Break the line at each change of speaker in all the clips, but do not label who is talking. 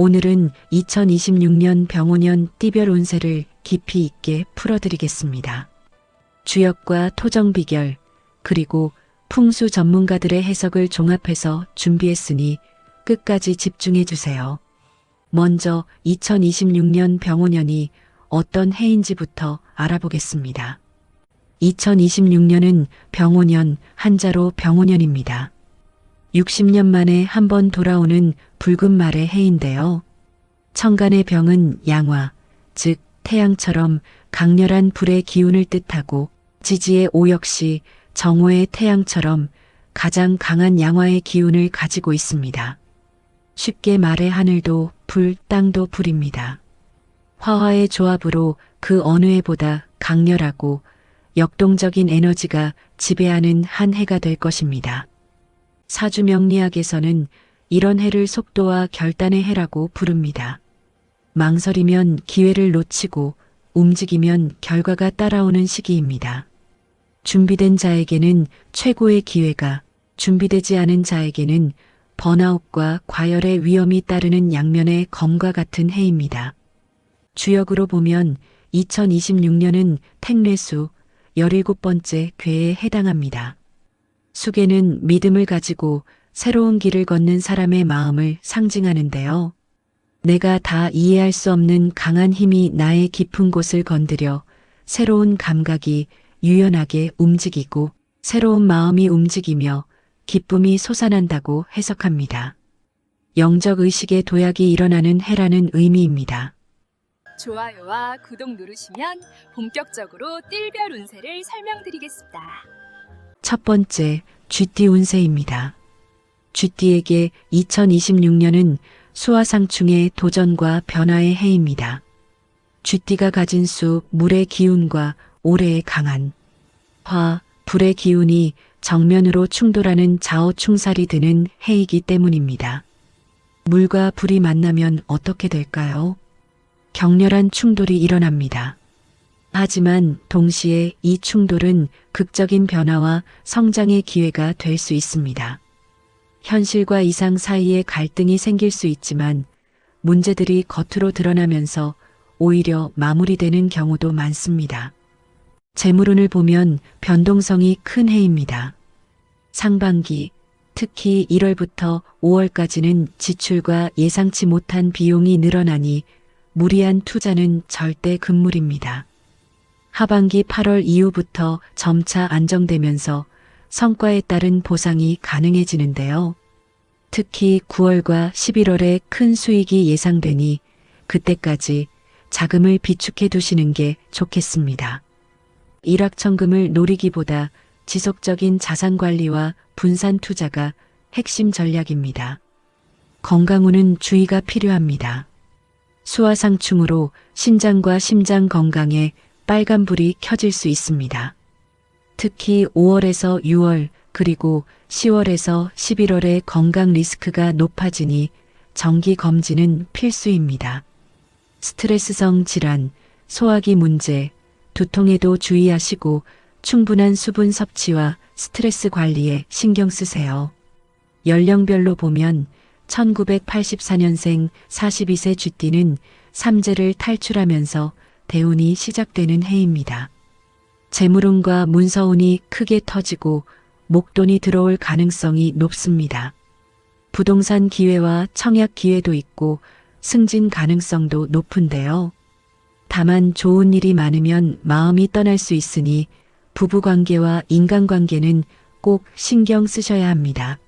오늘은 2026년 병오년 띠별 운세를 깊이 있게 풀어드리겠습니다. 주역과 토정 비결, 그리고 풍수 전문가들의 해석을 종합해서 준비했으니 끝까지 집중해 주세요. 먼저 2026년 병오년이 어떤 해인지부터 알아보겠습니다. 2026년은 병오년, 한자로 병오년입니다. 60년 만에 한 번 돌아오는 붉은 말의 해인데요. 천간의 병은 양화, 즉 태양처럼 강렬한 불의 기운을 뜻하고 지지의 오 역시 정오의 태양처럼 가장 강한 양화의 기운을 가지고 있습니다. 쉽게 말해 하늘도 불, 땅도 불입니다. 화화의 조합으로 그 어느 해보다 강렬하고 역동적인 에너지가 지배하는 한 해가 될 것입니다. 사주명리학에서는 이런 해를 속도와 결단의 해라고 부릅니다. 망설이면 기회를 놓치고 움직이면 결과가 따라오는 시기입니다. 준비된 자에게는 최고의 기회가, 준비되지 않은 자에게는 번아웃과 과열의 위험이 따르는 양면의 검과 같은 해입니다. 주역으로 보면 2026년은 택례수 17번째 괴에 해당합니다. 수계는 믿음을 가지고 새로운 길을 걷는 사람의 마음을 상징하는데요. 내가 다 이해할 수 없는 강한 힘이 나의 깊은 곳을 건드려 새로운 감각이 유연하게 움직이고 새로운 마음이 움직이며 기쁨이 솟아난다고 해석합니다. 영적 의식의 도약이 일어나는 해라는 의미입니다.
좋아요와 구독 누르시면 본격적으로 띨별 운세를 설명드리겠습니다.
첫 번째, 쥐띠 운세입니다. 쥐띠에게 2026년은 수화상충의 도전과 변화의 해입니다. 쥐띠가 가진 수, 물의 기운과 올해의 강한 화, 불의 기운이 정면으로 충돌하는 자오충살이 드는 해이기 때문입니다. 물과 불이 만나면 어떻게 될까요? 격렬한 충돌이 일어납니다. 하지만 동시에 이 충돌은 극적인 변화와 성장의 기회가 될 수 있습니다. 현실과 이상 사이에 갈등이 생길 수 있지만 문제들이 겉으로 드러나면서 오히려 마무리되는 경우도 많습니다. 재물운을 보면 변동성이 큰 해입니다. 상반기, 특히 1월부터 5월까지는 지출과 예상치 못한 비용이 늘어나니 무리한 투자는 절대 금물입니다. 하반기 8월 이후부터 점차 안정되면서 성과에 따른 보상이 가능해지는데요. 특히 9월과 11월에 큰 수익이 예상되니 그때까지 자금을 비축해 두시는 게 좋겠습니다. 일확천금을 노리기보다 지속적인 자산 관리와 분산 투자가 핵심 전략입니다. 건강운은 주의가 필요합니다. 수화상충으로 신장과 심장 건강에 빨간불이 켜질 수 있습니다. 특히 5월에서 6월 그리고 10월에서 11월에 건강 리스크가 높아지니 정기 검진은 필수입니다. 스트레스성 질환, 소화기 문제, 두통에도 주의하시고 충분한 수분 섭취와 스트레스 관리에 신경 쓰세요. 연령별로 보면 1984년생 42세 쥐띠는 삼재를 탈출하면서 대운이 시작되는 해입니다. 재물운과 문서운이 크게 터지고 목돈이 들어올 가능성이 높습니다. 부동산 기회와 청약 기회도 있고 승진 가능성도 높은데요. 다만 좋은 일이 많으면 마음이 떠날 수 있으니 부부관계와 인간관계는 꼭 신경 쓰셔야 합니다.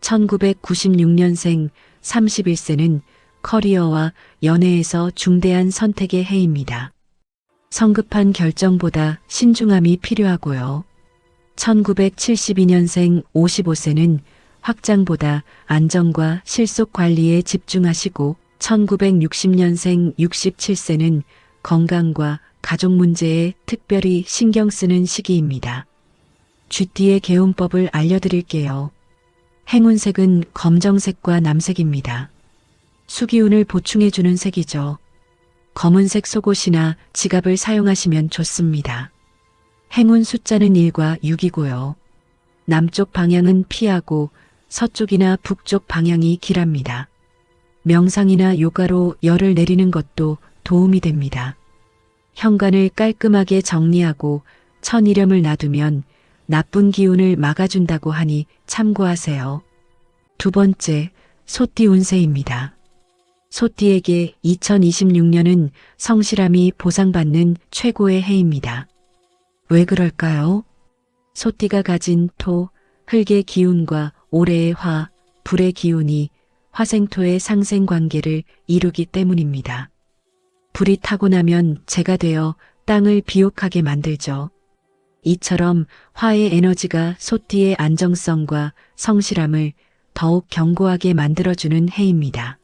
1996년생 31세는 커리어와 연애에서 중대한 선택의 해입니다. 성급한 결정보다 신중함이 필요하고요. 1972년생 55세는 확장보다 안정과 실속 관리에 집중하시고 1960년생 67세는 건강과 가족 문제에 특별히 신경 쓰는 시기입니다. 쥐띠의 개운법을 알려드릴게요. 행운색은 검정색과 남색입니다. 수기운을 보충해주는 색이죠. 검은색 속옷이나 지갑을 사용하시면 좋습니다. 행운 숫자는 1과 6이고요. 남쪽 방향은 피하고 서쪽이나 북쪽 방향이 길합니다. 명상이나 요가로 열을 내리는 것도 도움이 됩니다. 현관을 깔끔하게 정리하고 천일염을 놔두면 나쁜 기운을 막아준다고 하니 참고하세요. 두 번째, 소띠 운세입니다. 소띠에게 2026년은 성실함이 보상받는 최고의 해입니다. 왜 그럴까요? 소띠가 가진 토, 흙의 기운과 올해의 화, 불의 기운이 화생토의 상생 관계를 이루기 때문입니다. 불이 타고 나면 재가 되어 땅을 비옥하게 만들죠. 이처럼 화의 에너지가 소띠의 안정성과 성실함을 더욱 견고하게 만들어주는 해입니다.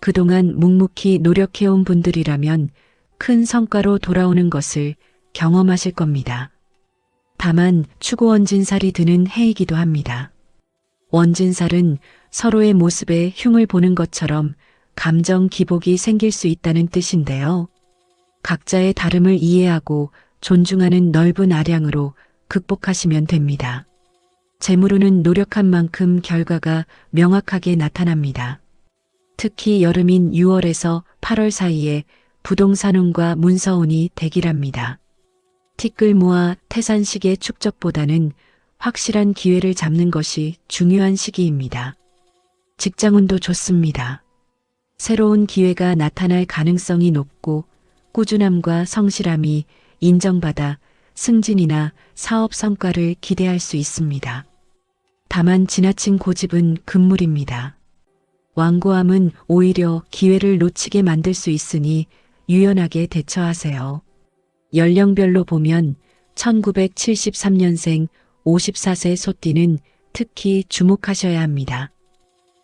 그동안 묵묵히 노력해온 분들이라면 큰 성과로 돌아오는 것을 경험하실 겁니다. 다만 추구 원진살이 드는 해이기도 합니다. 원진살은 서로의 모습에 흉을 보는 것처럼 감정 기복이 생길 수 있다는 뜻인데요. 각자의 다름을 이해하고 존중하는 넓은 아량으로 극복하시면 됩니다. 재물운은 노력한 만큼 결과가 명확하게 나타납니다. 특히 여름인 6월에서 8월 사이에 부동산운과 문서운이 대기랍니다. 티끌 모아 태산식의 축적보다는 확실한 기회를 잡는 것이 중요한 시기입니다. 직장운도 좋습니다. 새로운 기회가 나타날 가능성이 높고 꾸준함과 성실함이 인정받아 승진이나 사업 성과를 기대할 수 있습니다. 다만 지나친 고집은 금물입니다. 완고함은 오히려 기회를 놓치게 만들 수 있으니 유연하게 대처하세요. 연령별로 보면 1973년생 54세 소띠는 특히 주목하셔야 합니다.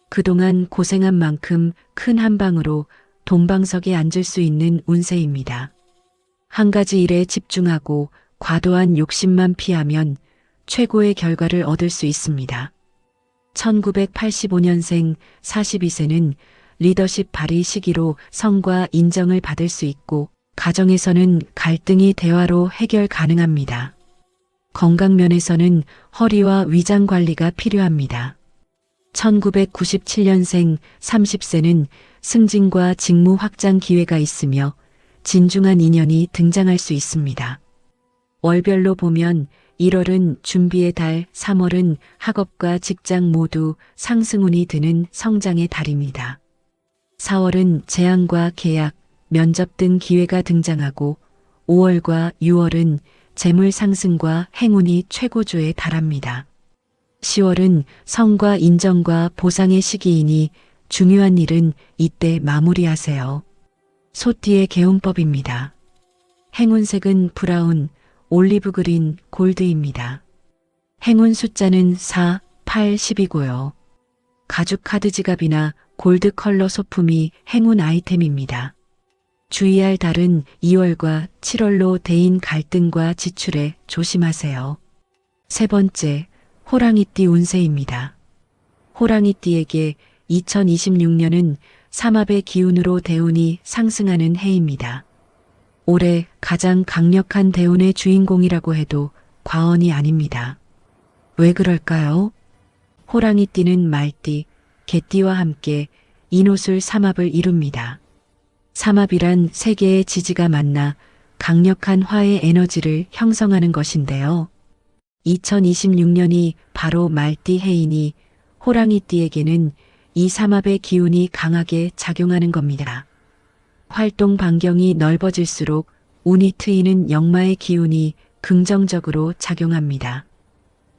그동안 고생한 만큼 큰 한방으로 동방석에 앉을 수 있는 운세입니다. 한 가지 일에 집중하고 과도한 욕심만 피하면 최고의 결과를 얻을 수 있습니다. 1985년생 42세는 리더십 발휘 시기로 성과 인정을 받을 수 있고 가정에서는 갈등이 대화로 해결 가능합니다. 건강면에서는 허리와 위장 관리가 필요합니다. 1997년생 30세는 승진과 직무 확장 기회가 있으며 진중한 인연이 등장할 수 있습니다. 월별로 보면 1월은 준비의 달, 3월은 학업과 직장 모두 상승운이 드는 성장의 달입니다. 4월은 재앙과 계약, 면접 등 기회가 등장하고 5월과 6월은 재물 상승과 행운이 최고조에 달합니다. 10월은 성과 인정과 보상의 시기이니 중요한 일은 이때 마무리하세요. 소띠의 개운법입니다. 행운색은 브라운, 올리브 그린, 골드입니다. 행운 숫자는 4, 8, 10이고요. 가죽 카드 지갑이나 골드 컬러 소품이 행운 아이템입니다. 주의할 달은 2월과 7월로 대인 갈등과 지출에 조심하세요. 세 번째, 호랑이띠 운세입니다. 호랑이띠에게 2026년은 삼합의 기운으로 대운이 상승하는 해입니다. 올해 가장 강력한 대운의 주인공이라고 해도 과언이 아닙니다. 왜 그럴까요? 호랑이 띠는 말띠, 개띠와 함께 인호술 삼합을 이룹니다. 삼합이란 세 개의 지지가 만나 강력한 화의 에너지를 형성하는 것인데요. 2026년이 바로 말띠 해이니 호랑이띠에게는 이 삼합의 기운이 강하게 작용하는 겁니다. 활동 반경이 넓어질수록 운이 트이는 역마의 기운이 긍정적으로 작용합니다.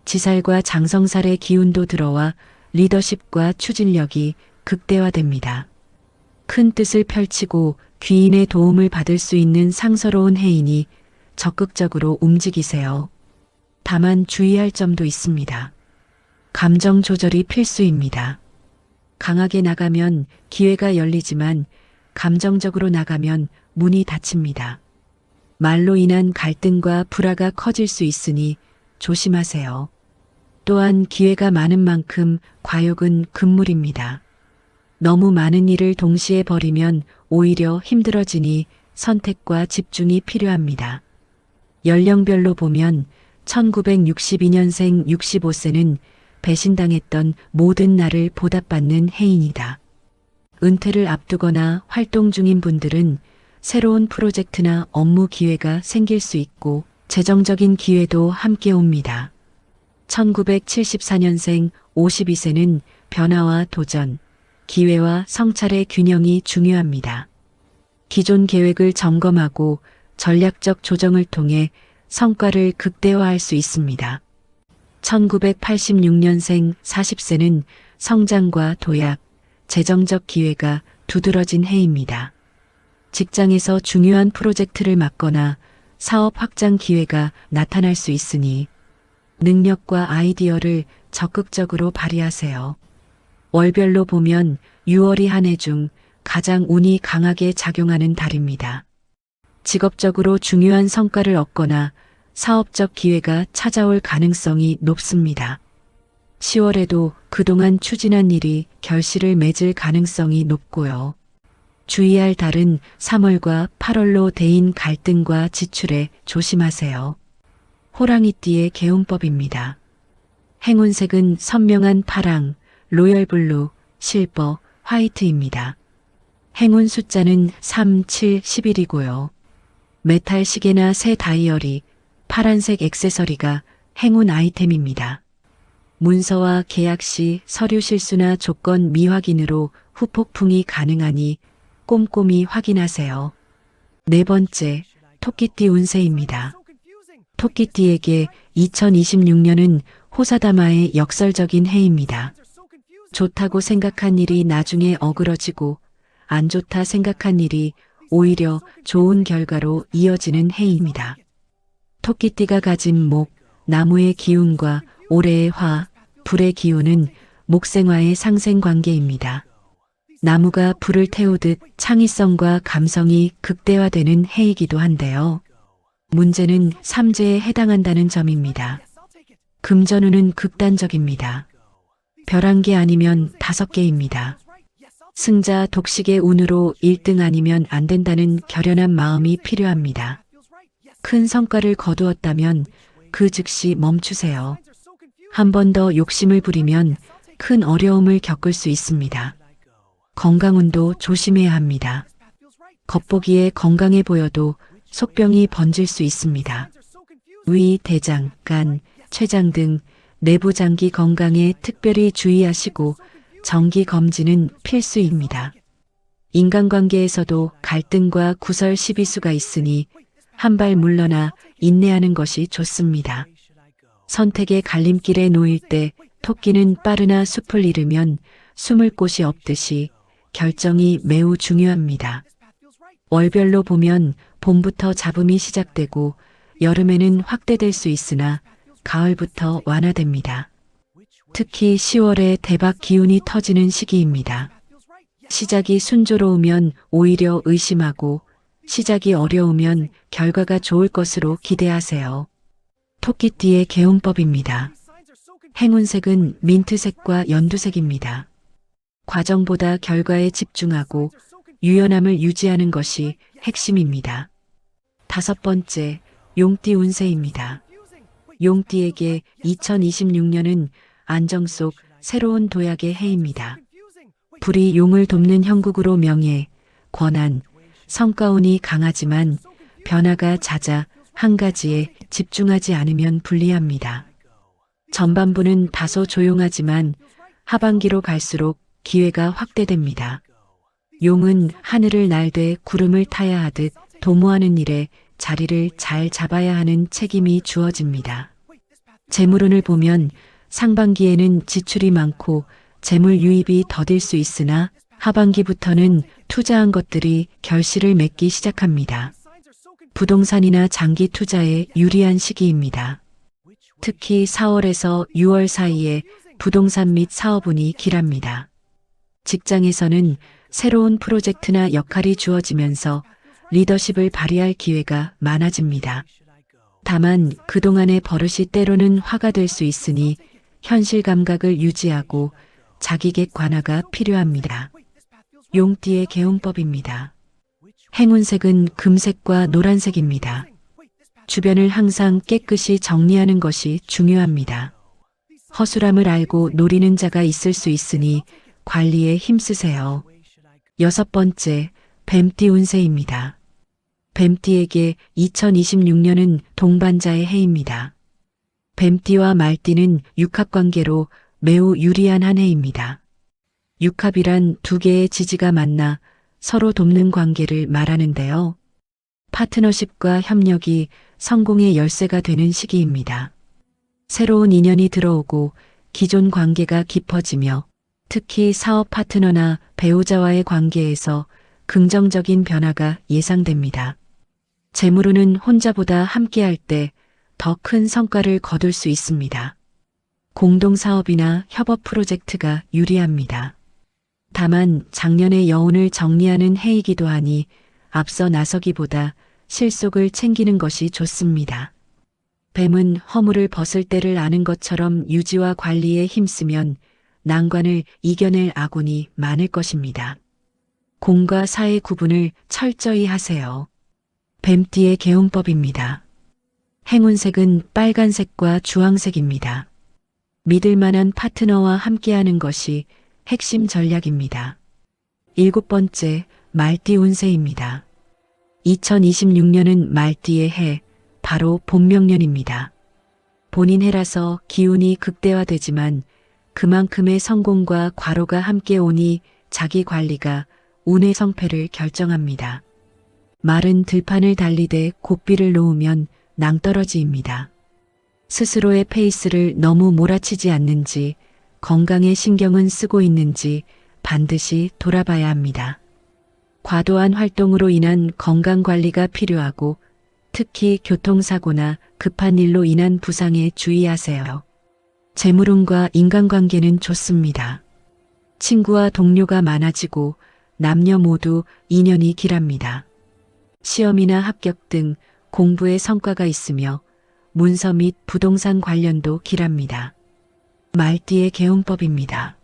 지살과 장성살의 기운도 들어와 리더십과 추진력이 극대화됩니다. 큰 뜻을 펼치고 귀인의 도움을 받을 수 있는 상서로운 해이니 적극적으로 움직이세요. 다만 주의할 점도 있습니다. 감정 조절이 필수입니다. 강하게 나가면 기회가 열리지만 감정적으로 나가면 문이 닫힙니다. 말로 인한 갈등과 불화가 커질 수 있으니 조심하세요. 또한 기회가 많은 만큼 과욕은 금물입니다. 너무 많은 일을 동시에 벌이면 오히려 힘들어지니 선택과 집중이 필요합니다. 연령별로 보면 1962년생 65세는 배신당했던 모든 날을 보답받는 해인이다. 은퇴를 앞두거나 활동 중인 분들은 새로운 프로젝트나 업무 기회가 생길 수 있고 재정적인 기회도 함께 옵니다. 1974년생 52세는 변화와 도전, 기회와 성찰의 균형이 중요합니다. 기존 계획을 점검하고 전략적 조정을 통해 성과를 극대화할 수 있습니다. 1986년생 40세는 성장과 도약, 재정적 기회가 두드러진 해입니다. 직장에서 중요한 프로젝트를 맡거나 사업 확장 기회가 나타날 수 있으니 능력과 아이디어를 적극적으로 발휘하세요. 월별로 보면 6월이 한 해 중 가장 운이 강하게 작용하는 달입니다. 직업적으로 중요한 성과를 얻거나 사업적 기회가 찾아올 가능성이 높습니다. 10월에도 그동안 추진한 일이 결실을 맺을 가능성이 높고요. 주의할 달은 3월과 8월로 대인 갈등과 지출에 조심하세요. 호랑이띠의 개운법입니다. 행운색은 선명한 파랑, 로열블루, 실버, 화이트입니다. 행운 숫자는 3, 7, 11이고요. 메탈 시계나 새 다이어리, 파란색 액세서리가 행운 아이템입니다. 문서와 계약 시 서류 실수나 조건 미확인으로 후폭풍이 가능하니 꼼꼼히 확인하세요. 네 번째, 토끼띠 운세입니다. 토끼띠에게 2026년은 호사다마의 역설적인 해입니다. 좋다고 생각한 일이 나중에 어그러지고 안 좋다 생각한 일이 오히려 좋은 결과로 이어지는 해입니다. 토끼띠가 가진 목, 나무의 기운과 올해의 화, 불의 기운은 목생화의 상생 관계입니다. 나무가 불을 태우듯 창의성과 감성이 극대화되는 해이기도 한데요. 문제는 삼재에 해당한다는 점입니다. 금전운은 극단적입니다. 별한개 아니면 다섯 개입니다. 승자 독식의 운으로 1등 아니면 안 된다는 결연한 마음이 필요합니다. 큰 성과를 거두었다면 그 즉시 멈추세요. 한 번 더 욕심을 부리면 큰 어려움을 겪을 수 있습니다. 건강운도 조심해야 합니다. 겉보기에 건강해 보여도 속병이 번질 수 있습니다. 위, 대장, 간, 췌장 등 내부 장기 건강에 특별히 주의하시고 정기 검진은 필수입니다. 인간관계에서도 갈등과 구설 시비수가 있으니 한 발 물러나 인내하는 것이 좋습니다. 선택의 갈림길에 놓일 때 토끼는 빠르나 숲을 잃으면 숨을 곳이 없듯이 결정이 매우 중요합니다. 월별로 보면 봄부터 잡음이 시작되고 여름에는 확대될 수 있으나 가을부터 완화됩니다. 특히 10월에 대박 기운이 터지는 시기입니다. 시작이 순조로우면 오히려 의심하고 시작이 어려우면 결과가 좋을 것으로 기대하세요. 토끼띠의 개운법입니다. 행운색은 민트색과 연두색입니다. 과정보다 결과에 집중하고 유연함을 유지하는 것이 핵심입니다. 다섯 번째, 용띠 운세입니다. 용띠에게 2026년은 안정 속 새로운 도약의 해입니다. 불이 용을 돕는 형국으로 명예, 권한, 성과운이 강하지만 변화가 잦아 한 가지에 집중하지 않으면 불리합니다. 전반부는 다소 조용하지만 하반기로 갈수록 기회가 확대됩니다. 용은 하늘을 날되 구름을 타야 하듯 도모하는 일에 자리를 잘 잡아야 하는 책임이 주어집니다. 재물운을 보면 상반기에는 지출이 많고 재물 유입이 더딜 수 있으나 하반기부터는 투자한 것들이 결실을 맺기 시작합니다. 부동산이나 장기 투자에 유리한 시기입니다. 특히 4월에서 6월 사이에 부동산 및 사업운이 길합니다. 직장에서는 새로운 프로젝트나 역할이 주어지면서 리더십을 발휘할 기회가 많아집니다. 다만 그동안의 버릇이 때로는 화가 될 수 있으니 현실 감각을 유지하고 자기 객 관화가 필요합니다. 용띠의 개운법입니다. 행운색은 금색과 노란색입니다. 주변을 항상 깨끗이 정리하는 것이 중요합니다. 허술함을 알고 노리는 자가 있을 수 있으니 관리에 힘쓰세요. 여섯 번째, 뱀띠 운세입니다. 뱀띠에게 2026년은 동반자의 해입니다. 뱀띠와 말띠는 육합 관계로 매우 유리한 한 해입니다. 육합이란 두 개의 지지가 만나 서로 돕는 관계를 말하는데요. 파트너십과 협력이 성공의 열쇠가 되는 시기입니다. 새로운 인연이 들어오고 기존 관계가 깊어지며 특히 사업 파트너나 배우자와의 관계에서 긍정적인 변화가 예상됩니다. 재물운은 혼자보다 함께할 때 더 큰 성과를 거둘 수 있습니다. 공동 사업이나 협업 프로젝트가 유리합니다. 다만 작년의 여운을 정리하는 해이기도 하니 앞서 나서기보다 실속을 챙기는 것이 좋습니다. 뱀은 허물을 벗을 때를 아는 것처럼 유지와 관리에 힘쓰면 난관을 이겨낼 아군이 많을 것입니다. 공과 사의 구분을 철저히 하세요. 뱀띠의 개운법입니다. 행운색은 빨간색과 주황색입니다. 믿을 만한 파트너와 함께하는 것이 핵심 전략입니다. 일곱 번째, 말띠 운세입니다. 2026년은 말띠의 해, 바로 본명년입니다. 본인 해라서 기운이 극대화되지만 그만큼의 성공과 과로가 함께 오니 자기 관리가 운의 성패를 결정합니다. 마른 들판을 달리되 고삐를 놓으면 낭떠러지입니다. 스스로의 페이스를 너무 몰아치지 않는지 건강에 신경은 쓰고 있는지 반드시 돌아봐야 합니다. 과도한 활동으로 인한 건강 관리가 필요하고 특히 교통사고나 급한 일로 인한 부상에 주의하세요. 재물운과 인간관계는 좋습니다. 친구와 동료가 많아지고 남녀 모두 인연이 길합니다. 시험이나 합격 등 공부에 성과가 있으며 문서 및 부동산 관련도 길합니다. 말띠의 개운법입니다.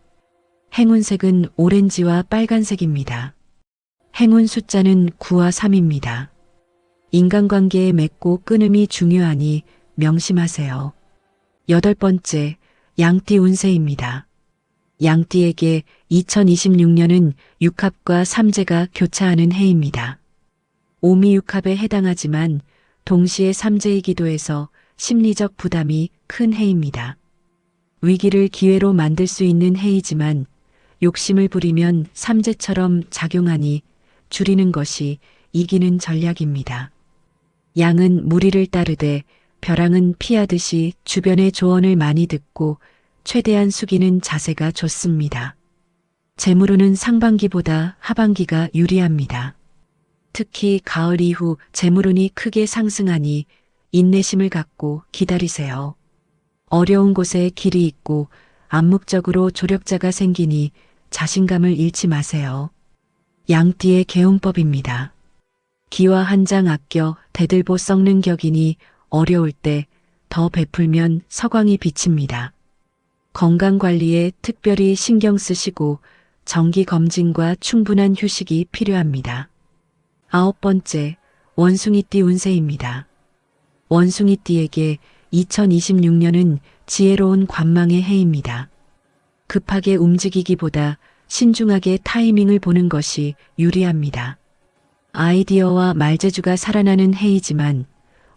행운색은 오렌지와 빨간색입니다. 행운 숫자는 9와 3입니다. 인간관계에 맺고 끊음이 중요하니 명심하세요. 여덟 번째, 양띠 운세입니다. 양띠에게 2026년은 육합과 삼재가 교차하는 해입니다. 오미육합에 해당하지만 동시에 삼재이기도 해서 심리적 부담이 큰 해입니다. 위기를 기회로 만들 수 있는 해이지만 욕심을 부리면 삼재처럼 작용하니 줄이는 것이 이기는 전략입니다. 양은 무리를 따르되 벼랑은 피하듯이 주변의 조언을 많이 듣고 최대한 숙이는 자세가 좋습니다. 재물운은 상반기보다 하반기가 유리합니다. 특히 가을 이후 재물운이 크게 상승하니 인내심을 갖고 기다리세요. 어려운 곳에 길이 있고 암묵적으로 조력자가 생기니 자신감을 잃지 마세요. 양띠의 개운법입니다. 기와 한 장 아껴 대들보 썩는 격이니 어려울 때 더 베풀면 서광이 비칩니다. 건강 관리에 특별히 신경 쓰시고 정기 검진과 충분한 휴식이 필요합니다. 아홉 번째, 원숭이띠 운세입니다. 원숭이띠에게 2026년은 지혜로운 관망의 해입니다. 급하게 움직이기보다 신중하게 타이밍을 보는 것이 유리합니다. 아이디어와 말재주가 살아나는 해이지만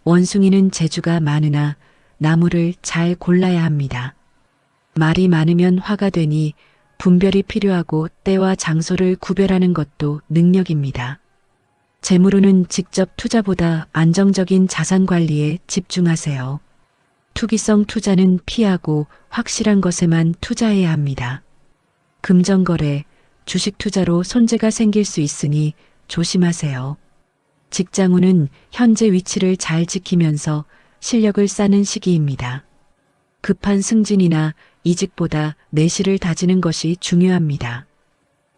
원숭이는 재주가 많으나 나무를 잘 골라야 합니다. 말이 많으면 화가 되니 분별이 필요하고 때와 장소를 구별하는 것도 능력입니다. 재물운은 직접 투자보다 안정적인 자산 관리에 집중하세요. 투기성 투자는 피하고 확실한 것에만 투자해야 합니다. 금전거래, 주식 투자로 손재가 생길 수 있으니 조심하세요. 직장운은 현재 위치를 잘 지키면서 실력을 쌓는 시기입니다. 급한 승진이나 이직보다 내실을 다지는 것이 중요합니다.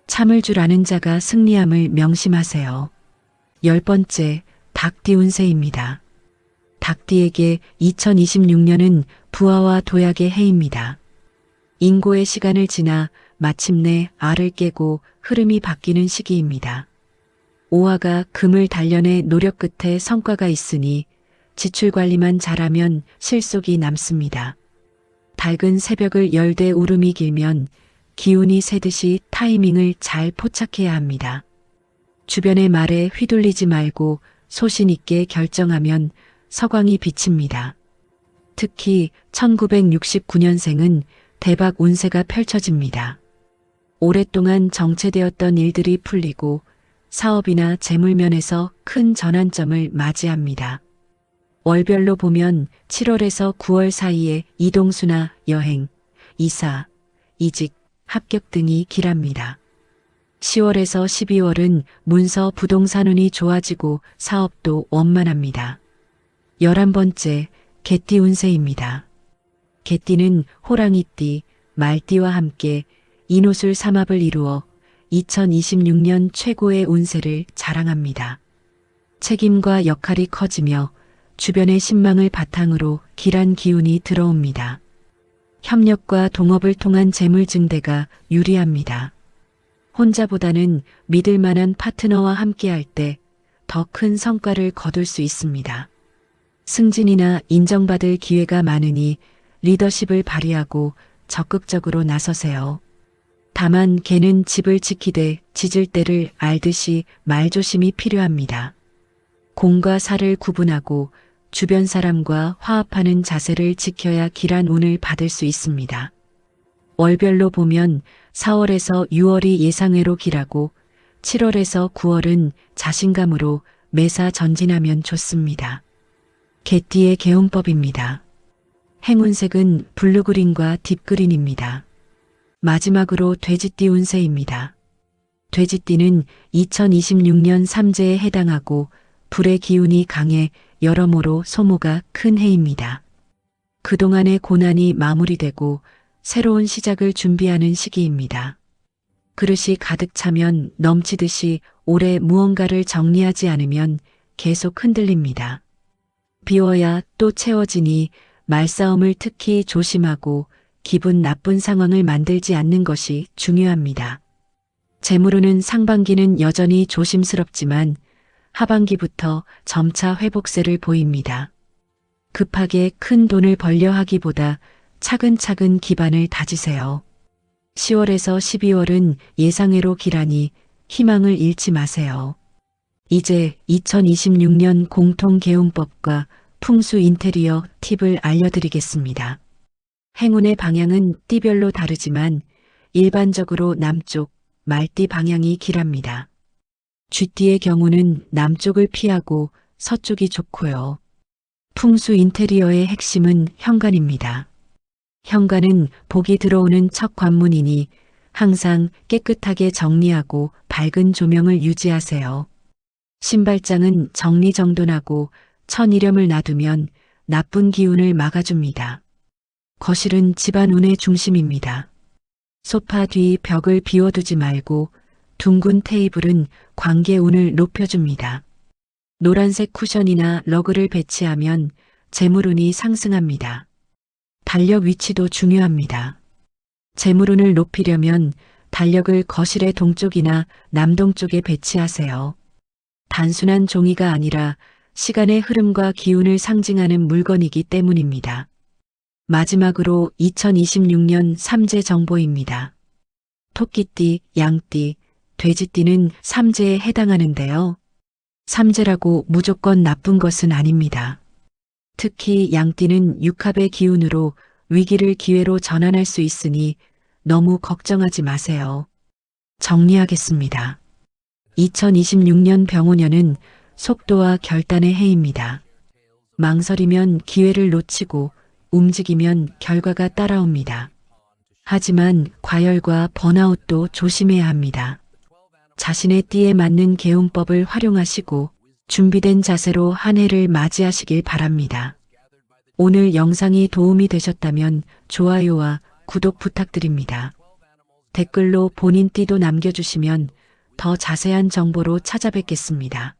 참을 줄 아는 자가 승리함을 명심하세요. 열 번째, 닭띠 운세입니다. 닭띠에게 2026년은 부하와 도약의 해입니다. 인고의 시간을 지나 마침내 알을 깨고 흐름이 바뀌는 시기입니다. 오화가 금을 단련해 노력 끝에 성과가 있으니 지출 관리만 잘하면 실속이 남습니다. 밝은 새벽을 열대 울음이 길면 기운이 새듯이 타이밍을 잘 포착해야 합니다. 주변의 말에 휘둘리지 말고 소신 있게 결정하면 서광이 비칩니다. 특히 1969년생은 대박 운세가 펼쳐집니다. 오랫동안 정체되었던 일들이 풀리고 사업이나 재물면에서 큰 전환점을 맞이합니다. 월별로 보면 7월에서 9월 사이에 이동수나 여행, 이사, 이직, 합격 등이 길합니다. 10월에서 12월은 문서 부동산 운이 좋아지고 사업도 원만합니다. 11번째, 개띠 운세입니다. 개띠는 호랑이띠, 말띠와 함께 인호술 삼합을 이루어 2026년 최고의 운세를 자랑합니다. 책임과 역할이 커지며 주변의 신망을 바탕으로 길한 기운이 들어옵니다. 협력과 동업을 통한 재물 증대가 유리합니다. 혼자보다는 믿을 만한 파트너와 함께할 때 더 큰 성과를 거둘 수 있습니다. 승진이나 인정받을 기회가 많으니 리더십을 발휘하고 적극적으로 나서세요. 다만 개는 집을 지키되 짖을 때를 알듯이 말조심이 필요합니다. 공과 사를 구분하고 주변 사람과 화합하는 자세를 지켜야 길한 운을 받을 수 있습니다. 월별로 보면 4월에서 6월이 예상외로 길하고 7월에서 9월은 자신감으로 매사 전진하면 좋습니다. 개띠의 개운법입니다. 행운색은 블루그린과 딥그린입니다. 마지막으로 돼지띠 운세입니다. 돼지띠는 2026년 삼재에 해당하고 불의 기운이 강해 여러모로 소모가 큰 해입니다. 그동안의 고난이 마무리되고 새로운 시작을 준비하는 시기입니다. 그릇이 가득 차면 넘치듯이 올해 무언가를 정리하지 않으면 계속 흔들립니다. 비워야 또 채워지니 말싸움을 특히 조심하고 기분 나쁜 상황을 만들지 않는 것이 중요합니다. 재물운은 상반기는 여전히 조심스럽지만 하반기부터 점차 회복세를 보입니다. 급하게 큰 돈을 벌려 하기보다 차근차근 기반을 다지세요. 10월에서 12월은 예상외로 기라니 희망을 잃지 마세요. 이제 2026년 공통개운법과 풍수 인테리어 팁을 알려드리겠습니다. 행운의 방향은 띠별로 다르지만 일반적으로 남쪽, 말띠 방향이 길합니다. 쥐띠의 경우는 남쪽을 피하고 서쪽이 좋고요. 풍수 인테리어의 핵심은 현관입니다. 현관은 복이 들어오는 첫 관문이니 항상 깨끗하게 정리하고 밝은 조명을 유지하세요. 신발장은 정리정돈하고 천이렴을 놔두면 나쁜 기운을 막아줍니다. 거실은 집안 운의 중심입니다. 소파 뒤 벽을 비워두지 말고 둥근 테이블은 관계 운을 높여줍니다. 노란색 쿠션이나 러그를 배치하면 재물운이 상승합니다. 달력 위치도 중요합니다. 재물운을 높이려면 달력을 거실의 동쪽이나 남동쪽에 배치하세요. 단순한 종이가 아니라 시간의 흐름과 기운을 상징하는 물건이기 때문입니다. 마지막으로 2026년 삼재 정보입니다. 토끼띠, 양띠, 돼지띠는 삼재에 해당하는데요. 삼재라고 무조건 나쁜 것은 아닙니다. 특히 양띠는 육합의 기운으로 위기를 기회로 전환할 수 있으니 너무 걱정하지 마세요. 정리하겠습니다. 2026년 병오년은 속도와 결단의 해입니다. 망설이면 기회를 놓치고 움직이면 결과가 따라옵니다. 하지만 과열과 번아웃도 조심해야 합니다. 자신의 띠에 맞는 개운법을 활용하시고 준비된 자세로 한 해를 맞이하시길 바랍니다. 오늘 영상이 도움이 되셨다면 좋아요와 구독 부탁드립니다. 댓글로 본인 띠도 남겨주시면 더 자세한 정보로 찾아뵙겠습니다.